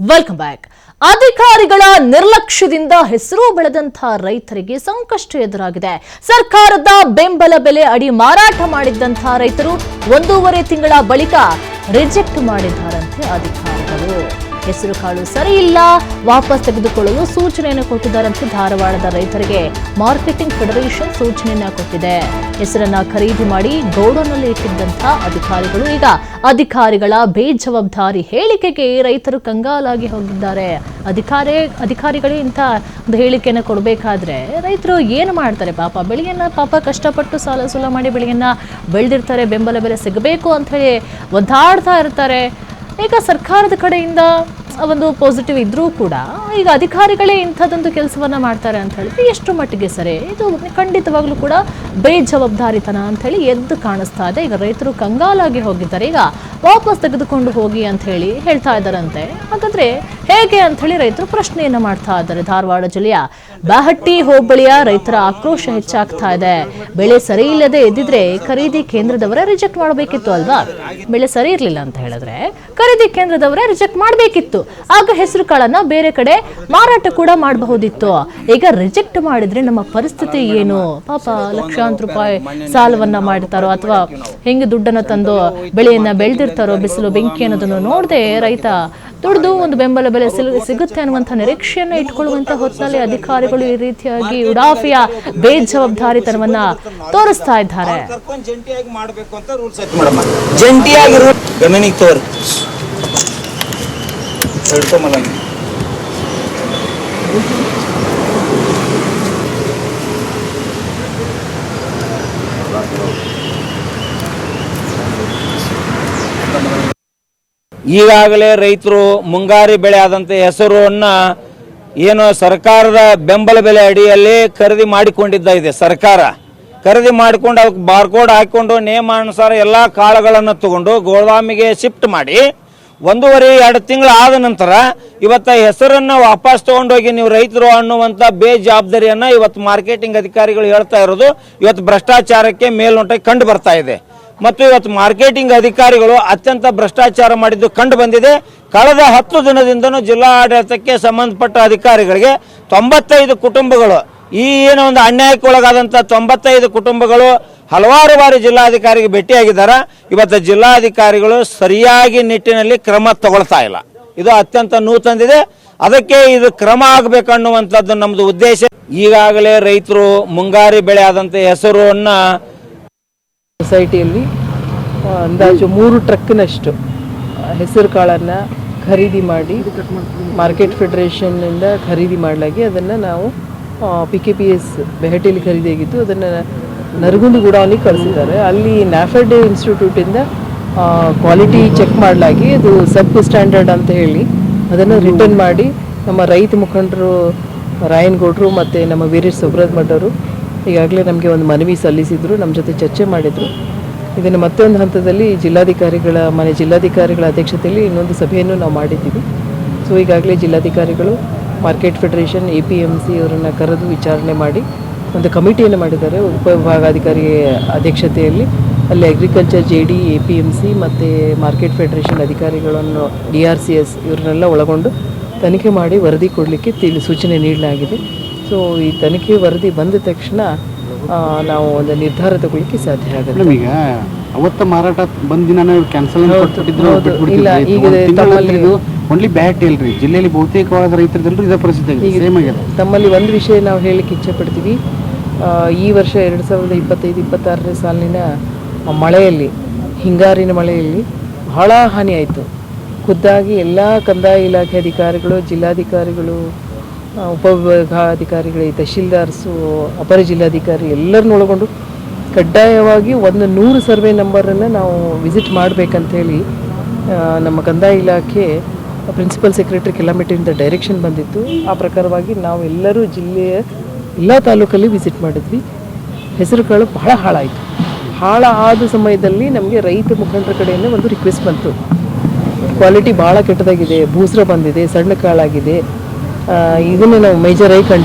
Welcome back ಅಧಿಕಾರಿಗಳ ನಿರ್ಲಕ್ಷ್ಯದಿಂದ ಹೆಸರು ಬೆಳೆದಂತಹ ರೈತರಿಗೆ ಸಂಕಷ್ಟ ಎದುರಾಗಿದೆ. ಸರ್ಕಾರದ ಬೆಂಬಲ ಬೆಲೆ ಅಡಿ ಮಾರಾಟ ಮಾಡಿದ್ದಂತಹ ರೈತರು ಒಂದೂವರೆ ತಿಂಗಳ ಬಳಿಕ ರಿಜೆಕ್ಟ್ ಮಾಡಿದ್ದಾರಂತೆ ಅಧಿಕಾರಿಗಳು. ಹೆಸರು ಕಾಳು ಸರಿ ವಾಪಸ್ ತೆಗೆದುಕೊಳ್ಳಲು ಸೂಚನೆಯನ್ನು ಕೊಟ್ಟಿದ್ದಾರಂತೆ ಧಾರವಾಡದ ರೈತರಿಗೆ. ಮಾರ್ಕೆಟಿಂಗ್ ಫೆಡರೇಷನ್ ಸೂಚನೆಯನ್ನ ಕೊಟ್ಟಿದೆ. ಹೆಸರನ್ನ ಖರೀದಿ ಮಾಡಿ ಗೌಡನಲ್ಲಿ ಇಟ್ಟಿದ್ದಂತಹ ಅಧಿಕಾರಿಗಳು ಈಗ ಅಧಿಕಾರಿಗಳ ಬೇಜವಾಬ್ದಾರಿ ಹೇಳಿಕೆಗೆ ರೈತರು ಕಂಗಾಲಾಗಿ ಹೋಗಿದ್ದಾರೆ. ಅಧಿಕಾರಿ, ಅಧಿಕಾರಿಗಳೇ ಇಂಥ ಒಂದು ಹೇಳಿಕೆಯನ್ನು ಕೊಡಬೇಕಾದ್ರೆ ರೈತರು ಏನು ಮಾಡ್ತಾರೆ? ಪಾಪ ಬೆಳೆಯನ್ನ ಪಾಪ ಕಷ್ಟಪಟ್ಟು ಸಾಲ ಸೂಲ ಮಾಡಿ ಬೆಳೆಯನ್ನ ಬೆಳೆದಿರ್ತಾರೆ, ಬೆಂಬಲ ಬೆಲೆ ಸಿಗಬೇಕು ಅಂತ ಹೇಳಿ ಒದ್ದಾಡ್ತಾ ಇರ್ತಾರೆ. ಈಗ ಸರ್ಕಾರದ ಕಡೆಯಿಂದ ಒಂದು ಪಾಸಿಟಿವ್ ಇದ್ರೂ ಕೂಡ ಈಗ ಅಧಿಕಾರಿಗಳೇ ಇಂಥದ್ದೊಂದು ಕೆಲಸವನ್ನ ಮಾಡ್ತಾರೆ ಅಂತ ಹೇಳಿದ್ರೆ ಎಷ್ಟು ಮಟ್ಟಿಗೆ ಸರಿ? ಇದು ಖಂಡಿತವಾಗ್ಲೂ ಕೂಡ ಬೇಜವಾಬ್ದಾರಿತನ ಅಂತ ಹೇಳಿ ಎದ್ದು ಕಾಣಿಸ್ತಾ ಇದೆ. ಈಗ ರೈತರು ಕಂಗಾಲಾಗಿ ಹೋಗಿದ್ದಾರೆ. ಈಗ ವಾಪಸ್ ತೆಗೆದುಕೊಂಡು ಹೋಗಿ ಅಂತ ಹೇಳಿ ಹೇಳ್ತಾ ಇದ್ದಾರಂತೆ. ಹಾಗಾದ್ರೆ ಹೇಗೆ ಅಂತ ಹೇಳಿ ರೈತರು ಪ್ರಶ್ನೆಯನ್ನ ಮಾಡ್ತಾ ಇದ್ದಾರೆ. ಧಾರವಾಡ ಜಿಲ್ಲೆಯ ಬಹಟ್ಟಿ ಹೋಬಳಿಯ ರೈತರ ಆಕ್ರೋಶ ಹೆಚ್ಚಾಗ್ತಾ ಇದೆ. ಬೆಳೆ ಸರಿ ಇಲ್ಲದೆ ಇದ್ದಿದ್ರೆ ಖರೀದಿ ಕೇಂದ್ರದವರೇ ರಿಜೆಕ್ಟ್ ಮಾಡಬೇಕಿತ್ತು ಅಲ್ವಾ? ಬೆಳೆ ಸರಿ ಇರಲಿಲ್ಲ ಅಂತ ಹೇಳಿದ್ರೆ ಖರೀದಿ ಕೇಂದ್ರದವರೇ ರಿಜೆಕ್ಟ್ ಮಾಡಬೇಕಿತ್ತು. ಆಗ ಹೆಸರು ಕಾಳನ್ನ ಬೇರೆ ಕಡೆ ಮಾರಾಟ ಕೂಡ ಮಾಡಬಹುದಿತ್ತು. ಈಗ ರಿಜೆಕ್ಟ್ ಮಾಡಿದ್ರೆ ನಮ್ಮ ಪರಿಸ್ಥಿತಿ ಏನು? ಪಾಪ ಲಕ್ಷಾಂತರ ರೂಪಾಯಿ ಸಾಲವನ್ನ ಮಾಡ್ತಾರೋ ಅಥವಾ ಹೆಂಗೆ ದುಡ್ಡನ್ನ ತಂದು ಬೆಳೆಯನ್ನ ಬೆಳೆದಿರ್ತಾರೋ, ಬಿಸಿಲು, ಬೆಂಕಿ ಅನ್ನೋದನ್ನು ನೋಡದೆ ರೈತ ದುಡ್ದು ಒಂದು ಬೆಂಬಲ ಬೆಲೆ ಸಿಗುತ್ತೆ ಅನ್ನುವಂಥ ನಿರೀಕ್ಷೆಯನ್ನ ಇಟ್ಕೊಳ್ಳುವಂತ ಹೊತ್ತಿನಲ್ಲಿ ಅಧಿಕಾರಿಗಳು ಈ ರೀತಿಯಾಗಿ ಉಡಾಫಿಯ ಬೇಜವಾಬ್ದಾರಿತನವನ್ನ ತೋರಿಸ್ತಾ ಇದ್ದಾರೆ. ಜಂಟಿಯಾಗಿ ಮಾಡಬೇಕು ಅಂತ ರೂಲ್ಸ್ ಜಂಟಿಯಾಗಿ ಈಗಾಗಲೇ ರೈತರು ಮುಂಗಾರಿ ಬೆಳೆ ಆದಂತ ಹೆಸರನ್ನು ಏನು ಸರ್ಕಾರದ ಬೆಂಬಲ ಬೆಲೆ ಅಡಿಯಲ್ಲಿ ಖರೀದಿ ಮಾಡಿಕೊಂಡಿದ್ದ ಇದೆ ಸರ್ಕಾರ. ಖರೀದಿ ಮಾಡಿಕೊಂಡು ಅದಕ್ಕೆ ಬಾರ್ಕೋಡ್ ಹಾಕಿಕೊಂಡು ನಿಯಮಾನುಸಾರ ಎಲ್ಲ ಕಾಳುಗಳನ್ನು ತಗೊಂಡು ಗೋದಾಮಿಗೆ ಶಿಫ್ಟ್ ಮಾಡಿ ಒಂದೂವರೆ, ಎರಡು ತಿಂಗಳು ಆದ ನಂತರ ಇವತ್ತ ಹೆಸರನ್ನ ವಾಪಸ್ ತಗೊಂಡೋಗಿ ನೀವು ರೈತರು ಅನ್ನುವಂಥ ಬೇಜವಾಬ್ದಾರಿಯನ್ನ ಇವತ್ತು ಮಾರ್ಕೆಟಿಂಗ್ ಅಧಿಕಾರಿಗಳು ಹೇಳ್ತಾ ಇರೋದು. ಇವತ್ತು ಭ್ರಷ್ಟಾಚಾರಕ್ಕೆ ಮೇಲ್ನೋಟಕ್ಕೆ ಕಂಡು ಬರ್ತಾ ಇದೆ. ಮತ್ತು ಇವತ್ತು ಮಾರ್ಕೆಟಿಂಗ್ ಅಧಿಕಾರಿಗಳು ಅತ್ಯಂತ ಭ್ರಷ್ಟಾಚಾರ ಮಾಡಿದ್ದು ಕಂಡು ಬಂದಿದೆ. ಕಳೆದ ಹತ್ತು ದಿನದಿಂದನೂ ಜಿಲ್ಲಾ ಆಡಳಿತಕ್ಕೆ ಸಂಬಂಧಪಟ್ಟ ಅಧಿಕಾರಿಗಳಿಗೆ ತೊಂಬತ್ತೈದು ಕುಟುಂಬಗಳು, ಈ ಏನೋ ಒಂದು ಅನ್ಯಾಯಕ್ಕೆ ಒಳಗಾದಂಥ ತೊಂಬತ್ತೈದು ಕುಟುಂಬಗಳು ಹಲವಾರು ಬಾರಿ ಜಿಲ್ಲಾಧಿಕಾರಿಗೆ ಭೇಟಿಯಾಗಿದ್ದಾರೆ. ಇವತ್ತು ಜಿಲ್ಲಾಧಿಕಾರಿಗಳು ಸರಿಯಾಗಿ ನಿಟ್ಟಿನಲ್ಲಿ ಕ್ರಮ ತಗೊಳ್ತಾ ಇಲ್ಲ. ಇದು ಅತ್ಯಂತ ನೂತನದಿದೆ. ಅದಕ್ಕೆ ಇದು ಕ್ರಮ ಆಗಬೇಕನ್ನುವಂಥದ್ದು ನಮ್ಮದು ಉದ್ದೇಶ. ಈಗಾಗಲೇ ರೈತರು ಮುಂಗಾರಿ ಬೆಳೆ ಆದಂಥ ಹೆಸರನ್ನು ಸೊಸೈಟಿಯಲ್ಲಿ ಅಂದಾಜು ಮೂರು ಟ್ರಕ್ನಷ್ಟು ಹೆಸರು ಕಾಳನ್ನು ಖರೀದಿ ಮಾಡಿ ಮಾರ್ಕೆಟ್ ಫೆಡರೇಷನ್ನಿಂದ ಖರೀದಿ ಮಾಡಲಾಗಿ ಅದನ್ನು ನಾವು ಪಿ ಕೆ ಪಿ ಎಸ್ ಬೆಹಟಿಯಲ್ಲಿ ಖರೀದಿಯಾಗಿದ್ದು ಅದನ್ನು ನರಗುಂದಿ ಗುಡಾವನಿಗೆ ಕಳಿಸಿದ್ದಾರೆ. ಅಲ್ಲಿ ನ್ಯಾಫೆಡ್ ಇನ್ಸ್ಟಿಟ್ಯೂಟಿಂದ ಕ್ವಾಲಿಟಿ ಚೆಕ್ ಮಾಡಲಾಗಿ ಅದು ಸಬ್ ಸ್ಟ್ಯಾಂಡರ್ಡ್ ಅಂತ ಹೇಳಿ ಅದನ್ನು ರಿಟರ್ನ್ ಮಾಡಿ ನಮ್ಮ ರೈತ ಮುಖಂಡರು ರಾಯನ್ಗೌಡರು ಮತ್ತು ನಮ್ಮ ವೀರೇಶ್ ಸುಬ್ರತ್ ಮಠರು ಈಗಾಗಲೇ ನಮಗೆ ಒಂದು ಮನವಿ ಸಲ್ಲಿಸಿದ್ರು ನಮ್ಮ ಜೊತೆ ಚರ್ಚೆ ಮಾಡಿದರು. ಇದನ್ನು ಮತ್ತೊಂದು ಹಂತದಲ್ಲಿ ಜಿಲ್ಲಾಧಿಕಾರಿಗಳ ಮನೆ ಜಿಲ್ಲಾಧಿಕಾರಿಗಳ ಅಧ್ಯಕ್ಷತೆಯಲ್ಲಿ ಇನ್ನೊಂದು ಸಭೆಯನ್ನು ನಾವು ಮಾಡಿದ್ದೀವಿ. ಸೊ ಈಗಾಗಲೇ ಜಿಲ್ಲಾಧಿಕಾರಿಗಳು market federation A P M C ಅವರನ್ನು ಕರೆದು ವಿಚಾರಣೆ ಮಾಡಿ ಒಂದು ಕಮಿಟಿಯನ್ನು ಮಾಡಿದ್ದಾರೆ. ಉಪವಿಭಾಗಾಧಿಕಾರಿ ಅಧ್ಯಕ್ಷತೆಯಲ್ಲಿ ಅಲ್ಲಿ agriculture J D A P M C ಮತ್ತು ಮಾರ್ಕೆಟ್ ಫೆಡರೇಷನ್ ಅಧಿಕಾರಿಗಳನ್ನು ಡಿ ಆರ್ ಸಿ ಎಸ್ ಇವರನ್ನೆಲ್ಲ ಒಳಗೊಂಡು ತನಿಖೆ ಮಾಡಿ ವರದಿ ಕೊಡಲಿಕ್ಕೆ ತಿಳಿ ಸೂಚನೆ ನೀಡಲಾಗಿದೆ. ಸೊ ಈ ತನಿಖೆ ವರದಿ ಬಂದ ತಕ್ಷಣ ನಾವು ಒಂದು ನಿರ್ಧಾರ ತಗೊಳ್ಳಿಕ್ಕೆ ಸಾಧ್ಯ ಆಗುತ್ತೆ. ಈಗ ಅವತ್ತ ಮಾರಾಟ ಬಂದ ದಿನ ಕ್ಯಾನ್ಸಲ್. ಇಲ್ಲ, ಈಗ ತಮ್ಮಲ್ಲಿ- ಓನ್ಲಿ ಬ್ಯಾಟ್ ಇಲ್ರಿ ಜಿಲ್ಲೆಯಲ್ಲಿ ಬಹುತೇಕವಾದ ರೈತರದಲ್ಲೂ ಇದೇ ಪರಿಸ್ಥಿತಿ ತಮ್ಮಲ್ಲಿ ಒಂದು ವಿಷಯ ನಾವು ಹೇಳಲಿಕ್ಕೆ ಇಚ್ಛೆ ಪಡ್ತೀವಿ. ಈ ವರ್ಷ ಎರಡು ಸಾವಿರದ ಇಪ್ಪತ್ತೈದು, ಇಪ್ಪತ್ತಾರನೇ ಸಾಲಿನ ಮಳೆಯಲ್ಲಿ, ಹಿಂಗಾರಿನ ಮಳೆಯಲ್ಲಿ ಬಹಳ ಹಾನಿ ಆಯಿತು. ಖುದ್ದಾಗಿ ಎಲ್ಲ ಕಂದಾಯ ಇಲಾಖೆ ಅಧಿಕಾರಿಗಳು, ಜಿಲ್ಲಾಧಿಕಾರಿಗಳು ಉಪವಿಭಾಗಾಧಿಕಾರಿಗಳು, ತಹಶೀಲ್ದಾರ್ಸು, ಅಪರ ಜಿಲ್ಲಾಧಿಕಾರಿ ಎಲ್ಲರನ್ನು ಒಳಗೊಂಡು ಕಡ್ಡಾಯವಾಗಿ ಒಂದು ನೂರು ಸರ್ವೆ ನಂಬರನ್ನು ನಾವು ವಿಸಿಟ್ ಮಾಡಬೇಕಂಥೇಳಿ ನಮ್ಮ ಕಂದಾಯ ಇಲಾಖೆ ಪ್ರಿನ್ಸಿಪಲ್ ಸೆಕ್ರೆಟರಿ ಕಿಲೋಮೀಟರಿಂದ ಡೈರೆಕ್ಷನ್ ಬಂದಿತ್ತು. ಆ ಪ್ರಕಾರವಾಗಿ ನಾವೆಲ್ಲರೂ ಜಿಲ್ಲೆಯ ಎಲ್ಲ ತಾಲೂಕಲ್ಲಿ ವಿಸಿಟ್ ಮಾಡಿದ್ವಿ. ಹೆಸರು ಕಾಳು ಬಹಳ ಹಾಳಾಯಿತು. ಹಾಳ ಆದ ಸಮಯದಲ್ಲಿ ನಮಗೆ ರೈತ ಮುಖಂಡರ ಕಡೆಯಿಂದ ಒಂದು ರಿಕ್ವೆಸ್ಟ್ ಬಂತು. ಕ್ವಾಲಿಟಿ ಭಾಳ ಕೆಟ್ಟದಾಗಿದೆ ಬೂಸ್ರ ಬಂದಿದೆ, ಸಣ್ಣ ಕಾಳಾಗಿದೆ. ಇದನ್ನು ನಾವು ಮೇಜರಾಗಿ ಕಂಡಿದ್ದೀವಿ